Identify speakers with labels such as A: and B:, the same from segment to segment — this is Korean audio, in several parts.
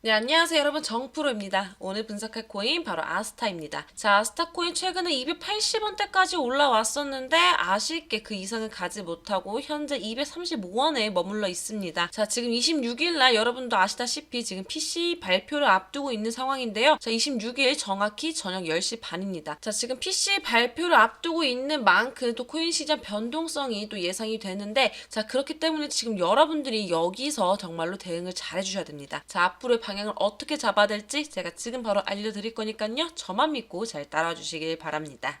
A: 네, 안녕하세요 여러분 정프로입니다. 오늘 분석할 코인 바로 아스타입니다. 자, 아스타 코인 최근에 280원대까지 올라왔었는데 아쉽게 그 이상을 가지 못하고 현재 235원에 머물러 있습니다. 자, 지금 26일 날 여러분도 아시다시피 지금 PC 발표를 앞두고 있는 상황인데요. 자, 26일 정확히 저녁 10시 반입니다. 자, 지금 PC 발표를 앞두고 있는 만큼 또 코인 시장 변동성이 또 예상이 되는데 자, 그렇기 때문에 지금 여러분들이 여기서 정말로 대응을 잘 해 주셔야 됩니다. 자, 앞으로의 방향을 어떻게 잡아야 될지 제가 지금 바로 알려드릴 거니까요. 저만 믿고 잘 따라와 주시길 바랍니다.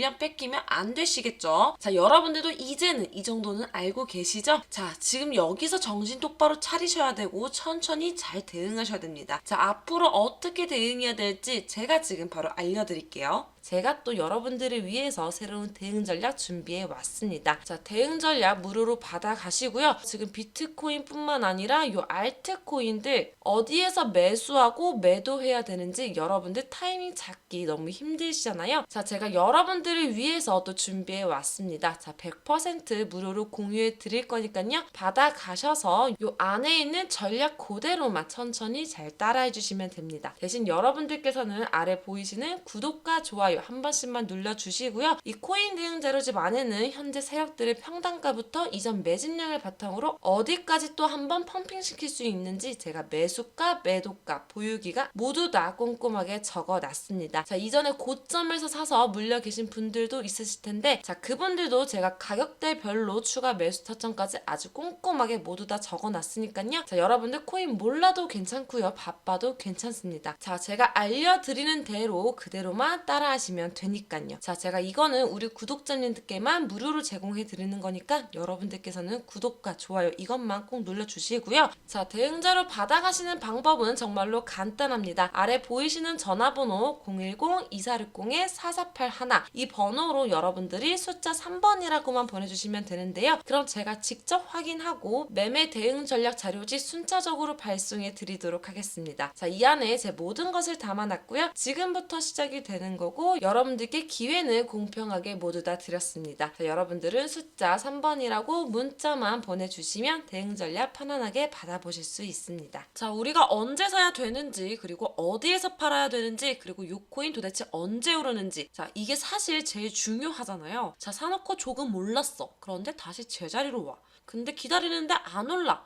A: 뺏기면 안 되시겠죠? 자, 여러분들도 이제는 이 정도는 알고 계시죠? 자, 지금 여기서 정신 똑바로 차리셔야 되고 천천히 잘 대응하셔야 됩니다. 자, 앞으로 어떻게 대응해야 될지 제가 지금 바로 알려드릴게요. 제가 또 여러분들을 위해서 새로운 대응 전략 준비해 왔습니다. 자, 대응 전략 무료로 받아 가시고요. 지금 비트코인뿐만 아니라 요 알트코인들 어디에서 매수하고 매도해야 되는지 여러분들 타이밍 잡기 너무 힘드시잖아요. 자, 제가 여러분들 을 위해서 또 준비해 왔습니다. 자, 100% 무료로 공유해 드릴 거니까요. 받아 가셔서 요 안에 있는 전략 그대로만 천천히 잘 따라해 주시면 됩니다. 대신 여러분들께서는 아래 보이시는 구독과 좋아요 한 번씩만 눌러주시고요. 이 코인 대응 자료집 안에는 현재 세력들의 평단가부터 이전 매진량을 바탕으로 어디까지 또 한번 펌핑시킬 수 있는지 제가 매수가, 매도가, 보유기가 모두 다 꼼꼼하게 적어놨습니다. 자 이전에 고점에서 사서 물려 계신 분 들도 있으실 텐데 자 그분들도 제가 가격대별로 추가 매수 타점까지 아주 꼼꼼하게 모두 다 적어놨으니까요. 자 여러분들 코인 몰라도 괜찮고요. 바빠도 괜찮습니다. 자 제가 알려드리는 대로 그대로만 따라하시면 되니까요. 자 제가 이거는 우리 구독자님들께만 무료로 제공해 드리는 거니까 여러분들께서는 구독과 좋아요 이것만 꼭 눌러주시고요. 자 대응자로 받아가시는 방법은 정말로 간단합니다. 아래 보이시는 전화번호 010-2460-4481이 번호로 여러분들이 숫자 3번이라고만 보내주시면 되는데요. 그럼 제가 직접 확인하고 매매 대응 전략 자료지 순차적으로 발송해 드리도록 하겠습니다. 자, 이 안에 제 모든 것을 담아놨고요. 지금부터 시작이 되는 거고 여러분들께 기회는 공평하게 모두 다 드렸습니다. 자, 여러분들은 숫자 3번이라고 문자만 보내주시면 대응 전략 편안하게 받아보실 수 있습니다. 자, 우리가 언제 사야 되는지 그리고 어디에서 팔아야 되는지 그리고 요 코인 도대체 언제 오르는지 자, 이게 사실 제일 중요하잖아요. 자, 사놓고 조금 올랐어. 그런데 다시 제자리로 와. 근데 기다리는데 안 올라.